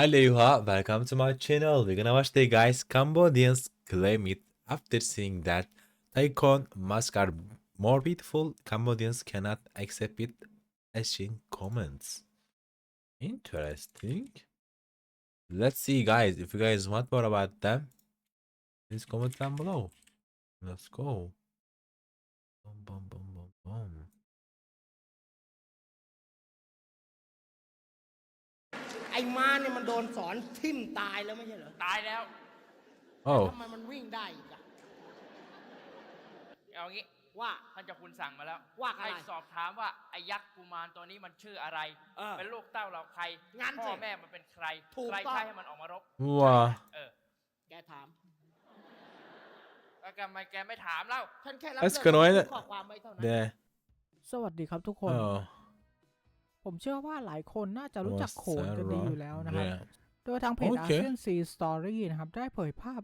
Aloha, welcome to my channel. We're gonna watch the guys Cambodians claim it after seeing that Taikon masks are more beautiful. Cambodians cannot accept it as in comments. Interesting. Let's see, guys. If you guys want more about them, please comment down below. Let's go. Boom, boom, boom, boom, boom. อ้ม้าเนี่ยมันโดนสอนทิ่มตายแล้วไม่ใช่เหรอตายแล้ว Oh, ทำไมมันวิ่งได้อีกอะ เอางี้ว่า ท่านเจ้าคุณสั่งมาแล้วว่าอะไรให้สอบถามว่าไอ้ยักษ์กุมารตัวนี้มันชื่ออะไรเออเป็นลูกเต้าเราใครงั้นสิพ่อแม่มันเป็นใครถูกใครต้อง ใช้ให้มันออกมารบ wow. เออแกถาม แล้วทำไมแกไม่ถามเล่า ฉันแค่รับ That's เรื่อง good, right? ข้อความไว้เท่านั้น There. สวัสดีครับทุกคน Oh, ผมเชื่อว่าหลายคนน่าจะรู้จัก was โขนกันดี Sarah อยู่แล้วนะครับ there? โดยทางเพจโออาเคเซียนซีสตอรี่นะครับ ได้เผยภาพ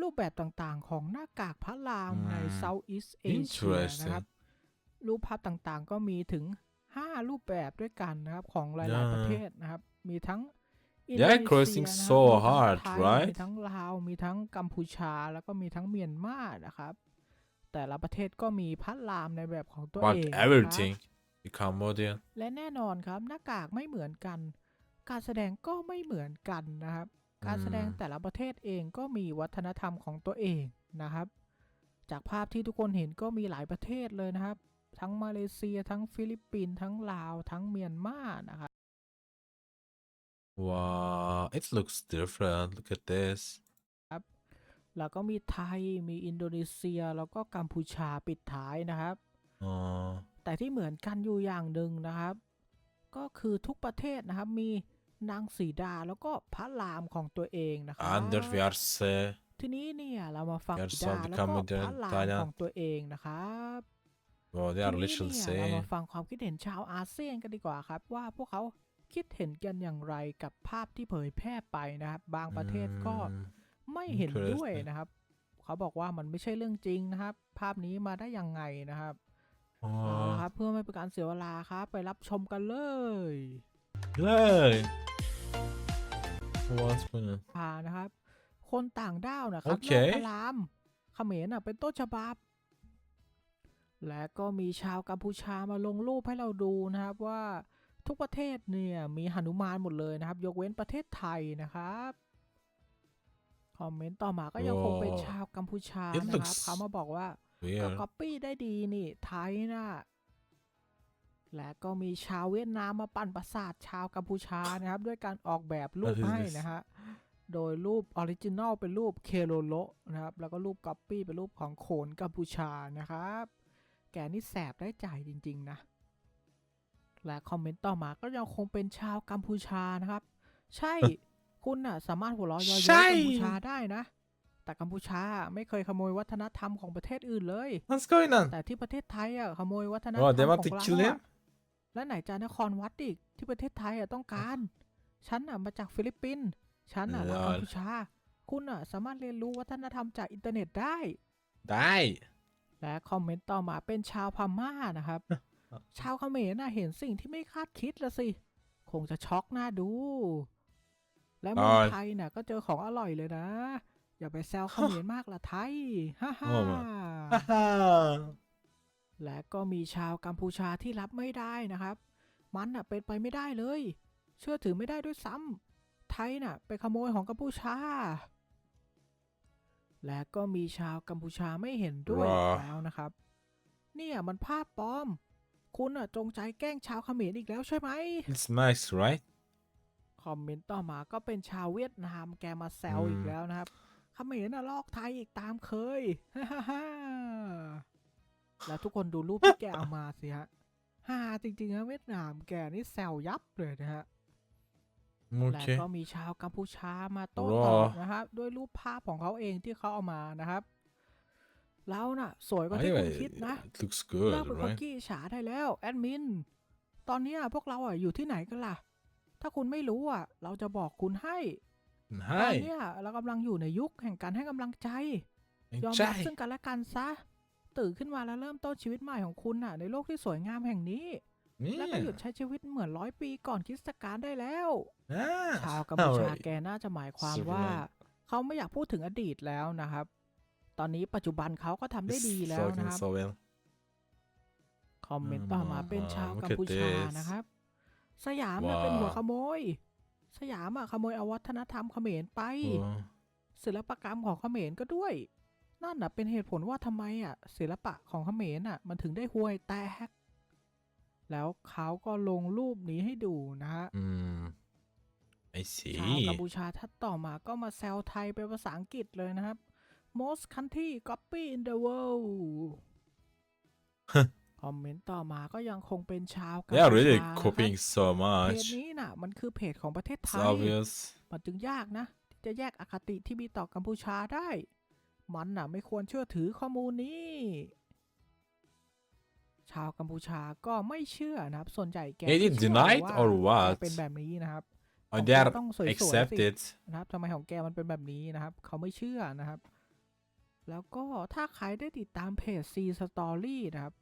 รูปแบบต่างๆ ของหน้ากากพระรามในอืม Southeast Asia นะครับ Interesting. รูปภาพต่างๆ ก็มีถึง 5 รูปแบบด้วยกันนะครับ ของหลาย Yeah. ๆประเทศนะครับ มีทั้งอิน They're โดนีเซีย crossing นะครับ so มีทั้ง hard, ไทย right? มีทั้งลาว มีทั้งกัมพูชา แล้วก็มีทั้งเมียนมานะครับ แต่ละประเทศก็มีพระรามในแบบของตัว Want เองนะครับ everything. The Cambodian. และแน่นอนครับหน้ากากไม่เหมือนกัน การแสดงก็ไม่เหมือนกันนะครับ การแสดงอืมแต่ละประเทศเองก็มีวัฒนธรรมของตัวเองนะครับ จากภาพที่ทุกคนเห็นก็มีหลายประเทศเลยนะครับ ทั้งมาเลเซีย ทั้งฟิลิปปินส์ทั้งลาว ทั้งเมียนมานะครับ Wow, it looks different. Look at this. แล้วก็มีไทยมีอินโดนีเซียแล้วก็กัมพูชาปิดท้ายนะครับ Oh, แต่ที่เหมือนกันอยู่อย่างหนึ่งนะครับ ก็คือทุกประเทศนะครับมีนางสีดาแล้วก็พระรามของตัวเองนะครับ under we are say. ทีนี้เนี่ยเรามาฟัง There's สีดา some แล้วก็ Cambodian พระราม Thailand ของตัวเองนะครับ Wow, they ที are นี้ literally เนี่ยเรา saying. มาฟังความคิดเห็นชาวอาเซียนกันดีกว่าครับ ว่าพวกเขาคิดเห็นกันอย่างไรกับภาพที่เผยแพร่ไปนะครับ บางประเทศก็ Mm, ไม่เห็นด้วย Interesting นะครับ เขาบอกว่ามันไม่ใช่เรื่องจริงนะครับ ภาพนี้มาได้ยังไงนะครับ เอา oh, ละครับเพื่อไม่เป็นการเสียเวลาครับ ไปรับชมกันเลย hey. What's going on? พานะครับ คนต่างด้าวนะครับโอเคโลกพระรามเขมรน่ะเป็นต้นฉบับ และก็มีชาวกัมพูชามาลงรูปให้เราดูนะครับว่าทุกประเทศเนี่ยมีหนุมานหมดเลยนะครับ ยกเว้นประเทศไทยนะครับคอมเมนต์ต่อมาก็ยังคงเป็นโอ้ชาวกัมพูชา It นะครับ looks เขามาบอกว่า ก็ Weird. ก๊อปปี้ได้ดีนี่ ไทยนะและก็มีชาวเวียดนามมาปั่นประสาทชาวกัมพูชานะครับ ด้วยการออกแบบรูป What is ให้ this? นะฮะ โดยรูปออริจินอลเป็นรูปเคโลโลนะครับ แล้วก็รูปก๊อปปี้เป็นรูปของโขนกัมพูชานะครับ แกนี่แสบได้ใจจริง ๆ นะ และคอมเมนต์ต่อมาก็ยังคงเป็นชาวกัมพูชานะครับ ใช่ คุณน่ะสามารถหัวเราะเยาะใช่เย้ยกัมพูชาได้นะ แต่กัมพูชาไม่เคยขโมยวัฒนธรรมของประเทศอื่นเลย What's going on? แต่ที่ประเทศไทยอะขโมยวัฒนธรร Oh, ม they ข want อง to เรา kill อะ him? และไหนจะนครวัดอีกที่ประเทศไทยอะต้องการ ฉันอะมาจากฟิลิปปินส์ฉันอะมาลอกัมยพูชา คุณอะสามารถเรียนรู้วัฒนธรรมจากอินเทอร์เน็ตได้ Die. และคอมเมนต์ต่อมาเป็นชาวพม่านะครับ ชาวเขมรน่ะเห็นสิ่งที่ไม่คาดคิดละสิ คงจะช็อกหน้าดู และเมืองอ๋อ ไทยน่ะก็เจอของอร่อยเลยนะ อย่าไปแซวเขมรมากละไทย ฮ่าฮ่าโอ้มาและก็มีชาวกัมพูชาที่รับไม่ได้นะครับ มันน่ะเป็นไปไม่ได้เลย เชื่อถือไม่ได้ด้วยซ้ำไทยน่ะ ไปขโมยของกัมพูชา และก็มีชาวกัมพูชาไม่เห็นด้วยว้าอีกแล้วนะครับ เนี่ยมันภาพปลอม คุณน่ะจงใจแกล้งชาวเขมรอีกแล้วใช่ไหม It's nice, right? คอมเมนต์ต่อมาก็เป็นชาวเวียดนามแกมาแซวอืมอีกแล้วนะครับ เขมรน่ะลอกไทยอีกตามเคยฮ่าฮ่าฮ่าแล้วทุกคนดูรูปที่แกเอามาสิฮะฮ่าจริงๆนะเวียดนามแกนี่แซวยับเลยนะฮะและ Okay. ก็มีชาวกัมพูชามาโต้รอตอบนะครับด้วยรูปภาพของเขาเองที่เขาเอามานะครับ แล้วน่ะ สวยกว่าที่คุณ Anyway, คิดนะ it looks เลิก good, เป็นคน right? ขี้ฉาได้แล้วแอดมิน ตอนเนี้ยพวกเราอะอยู่ที่ไหนกันล่ะ ถ้าคุณไม่รู้อะ เราจะบอกคุณให้ ตอน Hi. เนี้ยเรากำลังอยู่ในยุคแห่งการให้กำลังใจ ยอมรับ Enjoy. ซึ่งกันและกันซะ ตื่นขึ้นมาแล้วเริ่มต้นชีวิตใหม่ของคุณน่ะ ในโลกที่สวยงามแห่งนี้ แล้วก็หยุด Yeah. ใช้ชีวิตเหมือนร้อยปีก่อนคริสตกาลได้แล้ว Ah. ชาวกัมพูชา alright. แกน่าจะหมายความ Silver ว่า Line เขาไม่อยากพูดถึงอดีตแล้วนะครับ ตอนนี้ปัจจุบันเขาก็ทำได้ It's ดีแล้ว talking นะครับ so well. คอมเมนต์ต่อมาเป็นชาวอ่ากัม look at พูชา this นะครับ สยามน่ะเป็นหัวว้าขโมย สยามอะขโมยเอาวัฒนธรรมเขมรไป Oh. ศิลปกรรมของเขมรก็ด้วย นั่นน่ะเป็นเหตุผลว่าทำไมอะ ศิลปะของเขมรอะ มันถึงได้ห่วยแตก แล้วเขาก็ลงรูปนี้ให้ดูนะฮะ Hmm. I ชาวกัม see. พูชาทัดต่อมาก็มาแซวไทยเป็นภาษาอังกฤษเลยนะครับ most country copy in the world คอมเมนต์ต่อมาก็ยังคงเป็นชาวกัม They are พู really ชานะครับ copying so เพจ much. นี้น่ะมันคือเพจของประเทศไท It's ย obvious. มันจึงยากนะที่จะแยกอคติที่มีต่อกัมพูชาได้ มันน่ะไม่ควรเชื่อถือข้อมูลนี้ ชาวกัมพูชาก็ไม่เชื่อนะครับ ส่วนใหญ่แก Is it ไม่เชื่อ denied ว่า or แก what? เป็นแบบนี้นะครับ Oh, ของ they แก are ต้องสวยๆสิ accepted. นะครับทำไมของแกมันเป็นแบบนี้นะครับ เขาไม่เชื่อนะครับ แล้วก็ถ้าใครได้ติดตามเพจ C Story นะครับ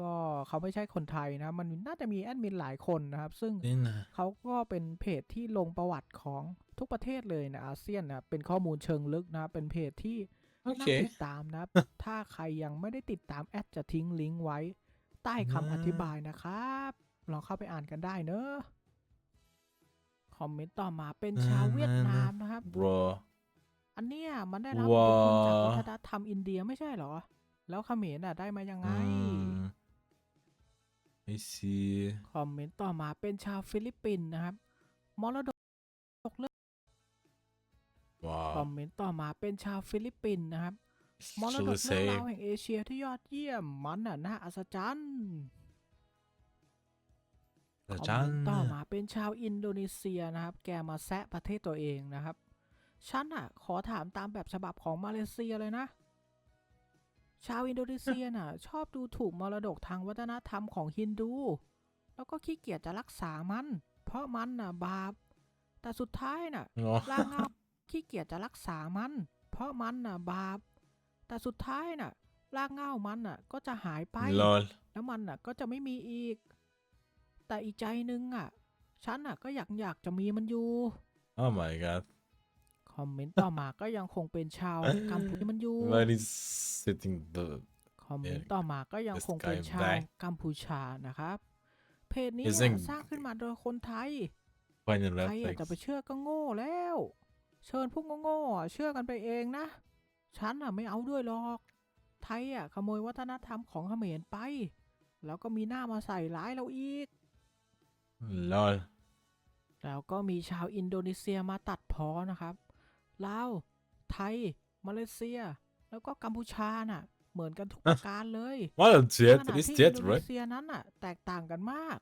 ก็เขาไม่ใช่คนไทยนะ มันน่าจะมีแอดมินหลายคนนะครับ ซึ่ง In เขาก็เป็นเพจที่ลงประวัติของทุกประเทศเลยในอาเซียนนะครับเป็นข้อมูลเชิงลึกนะครับเป็นเพจที่น่า Okay. ติดตามนะครับถ้าใครยังไม่ได้ติดตามแอดจะทิ้งลิงก์ไว้ ใต้คำอธิบายนะครับ ลองเข้าไปอ่านกันได้เนอะคอมเมนต์ต่อมาเป็นชาวเวียดนามนะครับ bro. อันเนี้ยมันได้รับอิทธิพลจากว้าวัฒนธรรมอินเดียไม่ใช่เหรอ แล้วเขมรน่ะได้มายังไง Hmm. I see. คอมเมนต์ต่อมาเป็นชาวฟิลิปปินส์นะครับ มรดกเรื่องคอ Wow. มเมนต์ต่อมาเป็นชาวฟิลิปปินส์นะครับ มรด Should ก we เรื่อง say ราวแห่งเอเชียที่ยอดเยี่ยมมันน่ะน่าอัศจรรย์ the คอมเมนต์ต่อ Chan? มาเป็นชาวอินโดนีเซียนะครับ แกมาแซะประเทศตัวเองนะครับ ฉันอะ ขอถามตามแบบฉบับของมาเลเซียเลยนะ ชาวอินโดนีเซียน่ะ ชอบดูถูกมรดกทางวัฒนธรรมของฮินดู แล้วก็ขี้เกียจจะรักษามัน เพราะมันน่ะบาป แต่สุดท้ายน่ะ No. ร่างเงาขี้เกียจจะรักษามัน เพราะมันน่ะบาป แต่สุดท้ายน่ะร่างเงามันน่ะ ก็จะหายไป Lol. แล้วมันน่ะก็จะไม่มีอีก แต่อีกใจนึงอะ ฉันน่ะก็อยากอยากจะมีมันอยู่ Oh my god. คอมเมนต์ต่อมาก็ยังคงเป็นชาวกัมพูชามันอยู่ Where is sitting the คอมเมนต์ต่อมาก็ยังคงเป็น This guy ชาว back กัมพูชานะครับ เพจนี้ Isn't เนี่ยสร้างขึ้นมาโดยคนไทย final ใครอยากจะไป reflex? เชื่อก็โง่แล้ว เชิญพวกโง่ๆอะเชื่อกันไปเองนะ ฉันอะไม่เอาด้วยหรอก ไทยอะขโมยวัฒนธรรมของเขมรไป แล้วก็มีหน้ามาใส่ร้ายเราอีก Lol. แล้วก็มีชาวอินโดนีเซียมาตัดพ้อนะครับ ลาว ไทย มาเลเซีย แล้วก็กัมพูชาน่ะ เหมือนกันทุกประการเลย What a ข jet. ณะ Is ที่ jet อินโดนี right? เซียนั้นน่ะ แตกต่างกันมาก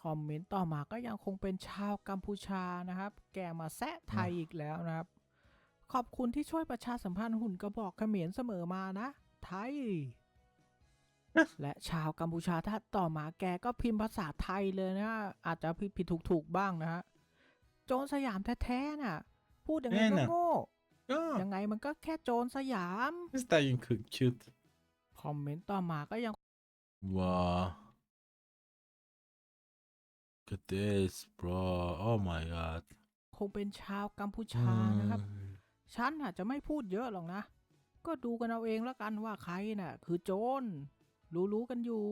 คอมเมนต์ต่อมาก็ยังคงเป็นชาวกัมพูชานะครับ แกมาแซะไทยอีกแล้วนะครับ ขอบคุณที่ช่วยประชาสัมพันธ์หุ่นกระบอกเขมรเสมอมานะ ไทย และชาวกัมพูชาถ้าต่อมาแกก็พิมพ์ภาษาไทยเลยนะอาจจะผิดผิดถูกถูกๆบ้างนะฮะ โจรสยามแท้ๆน่ะ พูดยังไงแน่ก็น่ะโง่ Oh, ยังไงมันก็แค่โจรสยาม is that you could cute? คอมเมนต์ต่อมาก็ยัง Wow. Look at this, bro. Oh my god. คงเป็นชาวกัมพูชานะครับ Mm. ฉันอาจจะไม่พูดเยอะหรอกนะ ก็ดูกันเอาเองแล้วกันว่าใครน่ะ คือโจร รู้ๆกันอยู่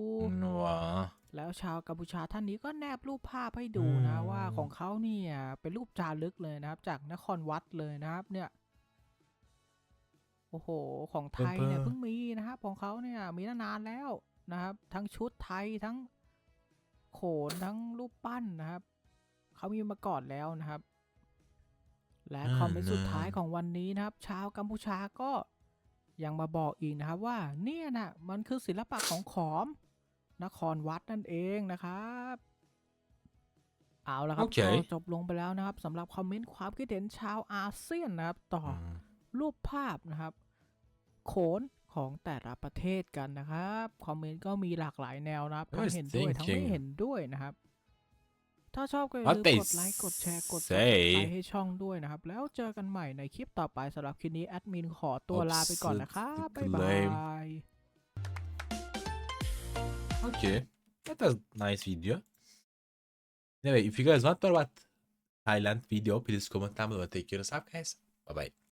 Wow. แล้วชาวกัมพูชาท่านนี้ก็แนบรูปภาพให้ดูนะอืมว่าของเขาเนี่ยเป็นรูปจารึกเลยนะครับ จากนครวัดเลยนะครับ เนี่ยโอ้โห ของไทยเนี่ยเพิ่งมีนะครับของเขาเนี่ยมีตั้งนานแล้วนะครับ ทั้งชุดไทยทั้งโขนทั้งรูปปั้นนะครับเขามีมาก่อนแล้วนะครับ และอ่าคอมเมนต์สุดท้ายน่าของวันนี้นะครับ ชาวกัมพูชาก็ ยังมาบอกอีกนะครับว่าเนี่ยน่ะมันคือศิลปะของขอม นครวัดนั่นเองนะครับ เอาละครับโอเคก็จบลงไปแล้วนะครับสำหรับคอมเมนต์ความคิดเห็นชาวอาเซียนนะครับต่ออ Mm. รูปภาพนะครับ โขนของแต่ละประเทศกันนะครับ คอมเมนต์ก็มีหลากหลายแนวนะครับทั้ง Who's เห็นด้วยทั้งไม่ thinking? เห็นด้วยนะครับ ถ้าชอบก็อย่า What ลืม they กดไลค์ กดแชร์ กด say? subscribe ให้ช่องด้วยนะครับ แล้วเจอกันใหม่ในคลิปต่อไปสำหรับคลิปนี้ แอดมินขอตัวลาไปก่อนนะครับ บ๊ายบา Lame. ย Okay, that was nice video. Anyway, if you guys want more about Thailand video, please comment down below. Take care of yourself, guys. Bye bye.